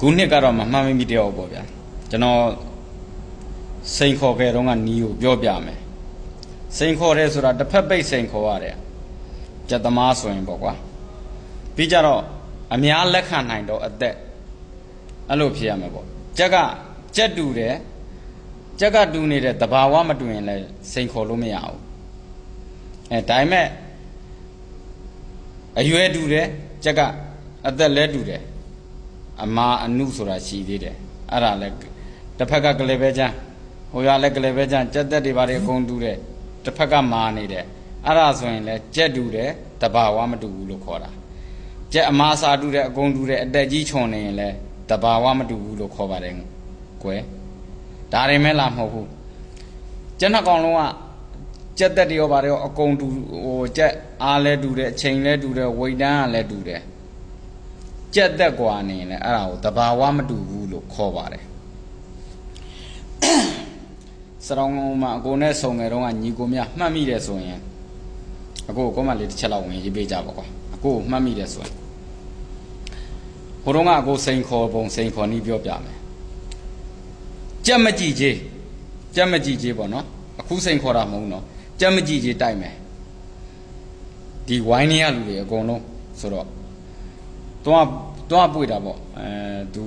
ခုနှစ်ကတော့မမှန်မိတယောက်ပေါ့ဗျာကျွန်တော်စိန်ခေါ်ခဲ့တော့ကနီးကိုပြောပြမယ်စိန်ခေါ်တယ်ဆိုတာတစ်ဖက်ပိတ်စိန်ခေါ်ရတယ်ကြက်သမားဆိုရင်ပေါ့ကွာပြီးကြတော့အများလက်ခံနိုင်တော့အသက်အဲ့လိုဖြစ်ရမယ်ပေါ့ကြက်ကကြက်တူတယ်ကြက်ကတူနေတဲ့တဘာဝမတူရင်လည်းစိန်ခေါ်လို့မရဘူးအဲဒါပေမဲ့အရွယ်တူတယ်ကြက်ကအသက်လဲတူတယ် အမာအနုဆိုတာရှိသေးတယ်အဲ့ဒါလဲတစ်ဖက်ကကလေးပဲချမ်းဟိုရလဲကလေးပဲချမ်းကြက်သက်တွေဘာတွေအကုန်တူတယ်တစ်ဖက်ကမာနေတယ်အဲ့ဒါဆိုရင်လဲကြက်တူတယ်တဘာဝမတူဘူးလို့ခေါ်တာကြက်အမာစာတူတယ်အကုန်တူတယ်အတက်ကြီးခြုံနေရင်လဲတဘာဝမတူဘူးလို့ခေါ်ပါတယ်ကွယ်ဒါရင်မဲလားမဟုတ်ဘူးကျက်နှစ်ကောင်လုံးကကြက်သက်တွေရောဘာတွေရောအကုန်တူဟိုကြက်အားလဲတူတယ်အချိန်လဲတူတယ်ဝိတ်တန်းကလည်းတူတယ် ကြက်သက်กว่าနေရင်လည်းအဲ့ဒါကိုတဘာဝမတူဘူးလို့ခေါ်ပါတယ်စရောင်းမှာအကိုနဲ့ဆုံငယ်တော့ကညီကိုမြမှတ်မိတယ်ဆိုရင်အကိုကောမလေးတစ်ချက်လောက်ဝင်ရေးပေးကြပါကွာအကိုမှတ်မိတယ်ဆိုရင်ဟိုတော့ကအကိုစိန်ခေါ်ပုံစိန်ခေါ်နီးပြောပြမယ်ကြက်မကြည့်ကြီးကြက်မကြည့်ကြီးပေါ့နော်အခုစိန်ခေါ်တာမဟုတ်နော်ကြက်မကြည့်ကြီးတိုက်မယ်ဒီဝိုင်းနေရလူတွေအကုန်လုံးဆိုတော့တွား တွားပွေတာပေါ့အဲသူ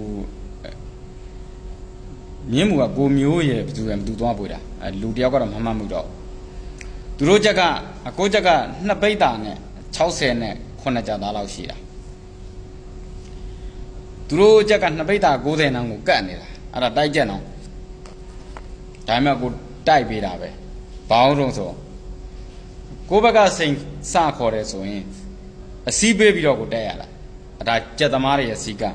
မြင်းမူကကိုမျိုးရဲ့ဘယ်သူလဲဘယ်သူတွားပွေတာအဲလူတယောက်ကတော့မမှတ်မှုတော့သူတို့ချက်ကအကိုချက်ကနှစ်ပိတ်တာနဲ့60နဲ့9ကြသားလောက်ရှိတာသူတို့ချက်ကနှစ်ပိတ်တာ90နောင်ကိုကတ်နေတာအဲ့ဒါတိုက်ချက်နောင်ဒါပေမဲ့ကိုတိုက်ပေးတာပဲဘာအောင်တော့ဆိုကိုဘက်ကစိန်စခေါ်တယ်ဆိုရင်အစည်းပေးပြီးတော့ကိုတက်ရတာ အဲ့ဒါကြက်သမားတွေရဲ့စီကံ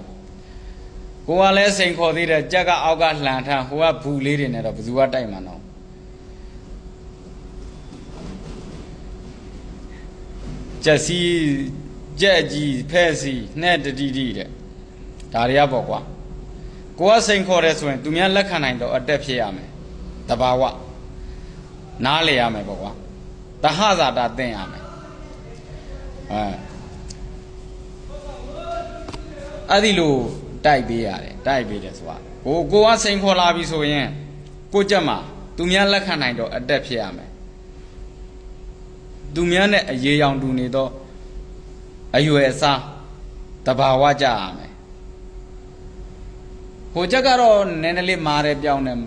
ကိုကလည်းစိန်ခေါ်သေးတယ်ကြက်ကအောက်ကလှန်ထမ်းဟိုကဘူးလေးတွေနဲ့တော့ဘယ်သူကတိုက်မှာတော့ကြက်စီကြက်ကြီးဖဲ့စီနှဲ့တတိတိတဲ့ဒါတွေကပေါ့ကွာကိုကစိန်ခေါ်တယ်ဆိုရင်သူများလက်ခံနိုင်တော့အတက်ဖြစ်ရမယ်တဘာဝနားလေရမယ်ပေါ့ကွာတဟဇာတာသင်ရမယ်အဲ အဲ့ဒီလိုတိုက်ပေးရတယ်တိုက်ပေးတယ်ဆိုတာကိုကိုကစိန်ခေါ်လာပြီဆိုရင်ကိုကြက်မှာသူများလက်ခံနိုင်တော့အတက်ဖြစ်ရမယ်သူများနဲ့အရေးရောင်တူနေတော့အရွယ်အစားတဘာဝကြရမယ်ဟိုချက်ကတော့နည်းနည်းလေးမာတယ်ပြောင်းတယ်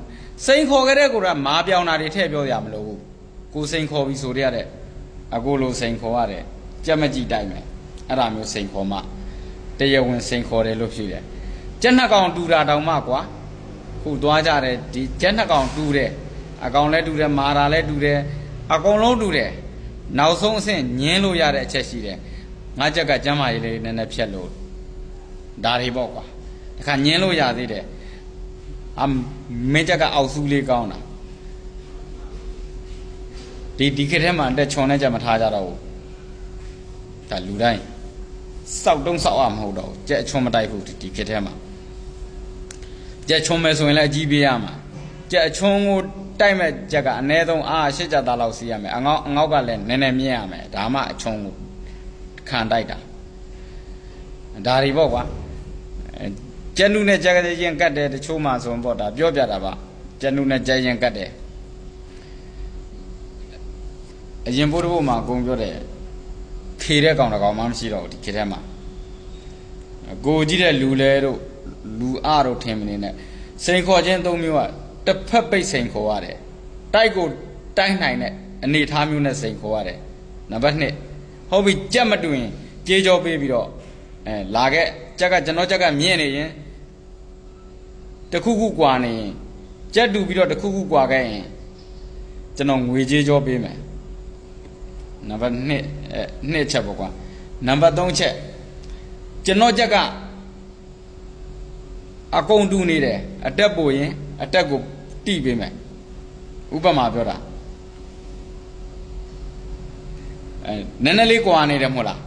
စိန်ခေါ်ခဲ့တဲ့ကိုကမာပြောင်းတာတွေထည့်ပြောရမလို့ဘူးကိုစိန်ခေါ်ပြီဆိုရတဲ့အကိုလိုစိန်ခေါ်ရတယ်ကြက်မကြည့်တိုက်မယ်အဲ့ဒါမျိုးစိန်ခေါ်မှ တရားဝင်စိန်ခေါ်တယ်လို့ဖြစ်တယ်ကြက်နှစ်ကောင်တူတာတောင်မှကွာခုသွားကြတယ်ဒီကြက်နှစ်ကောင်တူတယ်အကောင်လည်းတူတယ်မာတာလည်းတူတယ်အကောင်လုံးတူတယ်နောက်ဆုံးအဆင့်ညင်းလို့ရတဲ့အချက်ရှိတယ်ငါကြက်ကကျမ်းမာရေးလေးနည်းနည်းဖြတ်လို့ဒါတွေပေါ့ကွာတခါညင်းလို့ရသေးတယ်အမင်းကြက်ကအောက်စုလေးကောင်းတာဒီဒီခေတ်ထဲမှာတက်ချွန်နဲ့ကြမထားကြတော့ဘူးဒါလူတိုင်း စောက်တုံးစောက်ရမဟုတ်တော့ကြက်ချွန်မတိုက်ဘူးဒီခေတ်ထဲမှာကြက်ချွန်မယ်ဆိုရင်လည်းအကြီးပေးရမှာကြက်ချွန်ကိုတိုက်မဲ့ကြက်ကအနည်းဆုံးအားရှစ်ကြသားလောက်စီးရမယ်အငေါအငေါကလည်းနည်းနည်းမြင့်ရမယ်ဒါမှအချွန်ကိုခံတိုက်တာဒါတွေပေါ့ကွာကျက်နုနဲ့ကြက်ရင်ကတ်တယ်တချို့မှဆိုရင်ပေါ့ဒါပြောပြတာပါကျက်နုနဲ့ကြက်ရင်ကတ်တယ်အရင်ဘုရားဘုမှာအကုန်ပြောတယ် ခေတဲ့ကောင်တကောင်မှမရှိတော့ဘူးဒီခေထဲမှာကိုကြည့်တဲ့လူလဲတို့လူအတို့ထင်မနေနဲ့စိန်ခေါ်ခြင်းသုံးမျိုးကတစ်ဖက်ပိတ်စိန်ခေါ်ရတယ်တိုက်ကိုတိုက်နိုင်တဲ့အနေထားမျိုးနဲ့စိန်ခေါ်ရတယ်နံပါတ်1ဟုတ်ပြီကြက်မတူရင်ကြေးကြောပေးပြီးတော့အဲလာခဲ့ကြက်ကကျွန်တော်ကြက်ကမြင့်နေရင်တခုခုကွာနေရင်ကြက်တူပြီးတော့တခုခုကွာခဲ့ရင်ကျွန်တော်ငွေကြေးကြောပေးမယ် နံပါတ်2အဲနှစ်ချက်ပေါ့ကွာနံပါတ်3ချက်ကျွန်တော်ချက်ကအကုန်တူနေတယ်အတက်ပို့ရင်အတက်ကိုတိပေးမယ်ဥပမာပြောတာအဲနည်းနည်းလေးကွာနေတယ်မဟုတ်လား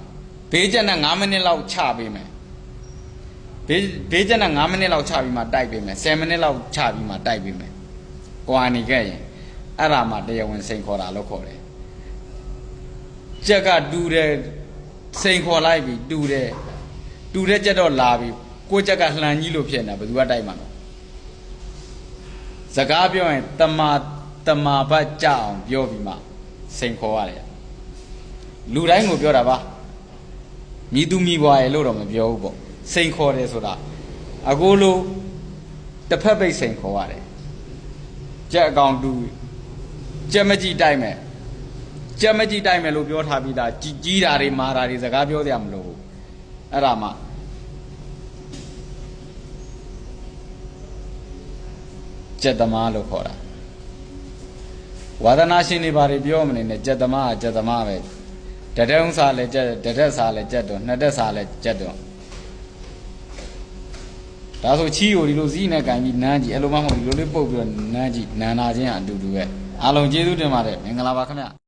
ဘေးချက်နဲ့9မိနစ်လောက်ချပေးမယ်ဘေးဘေးချက်နဲ့9မိနစ်လောက်ချပြီးမှတိုက်ပေးမယ်10မိနစ်လောက်ချပြီးမှတိုက်ပေးမယ်ကွာနေခဲ့ရင်အဲ့ဒါမှတရားဝင်စိန်ခေါ်တာလို့ခေါ်တယ် ကြက်ကတူတယ်စိန်ခေါ်လိုက်ပြီတူတယ်တူတဲ့ကြက်တော့လာပြီကိုကြက်ကလှန်ကြီးလို့ဖြစ်နေတာဘယ်သူကတိုက်မှာတော့စကားပြောရင်တမာတမာဘတ်ကြအောင်ပြောပြီးမှစိန်ခေါ်ရတယ်လူတိုင်းကိုပြောတာပါမိသူမိဘရဲ့လို့တော့မပြောဘူးပေါ့စိန်ခေါ်တယ်ဆိုတာအကိုလိုတစ်ဖက်ပိတ်စိန်ခေါ်ရတယ်ကြက်အကောင်တူကြက်မကြည့်တိုက်မယ် ကြက်မကြည့်တိုက်မယ်လို့ပြောထားပြီးသားကြီးကြီးတာတွေမာတာတွေစကားပြောကြမလို့ဘူးအဲ့ဒါမှကြက်သမားလို့ခေါ်တာဝါဒနာရှင်တွေဘာတွေပြောမနေနဲ့ကြက်သမားကကြက်သမားပဲတတဲ့ဥ္စာလည်းကြက်တတဲ့စာလည်းကြက်တော့နှစ်တဲ့စာလည်းကြက်တော့ဒါဆိုချီကိုဒီလိုစီးနဲ့ကန်ပြီးနန်းကြည့်အဲ့လိုမှမဟုတ်ဒီလိုလေးပုတ်ပြီးတော့နန်းကြည့်နန်းနာချင်းအတူတူပဲအားလုံးကျေးဇူးတင်ပါတယ်မင်္ဂလာပါခင်ဗျ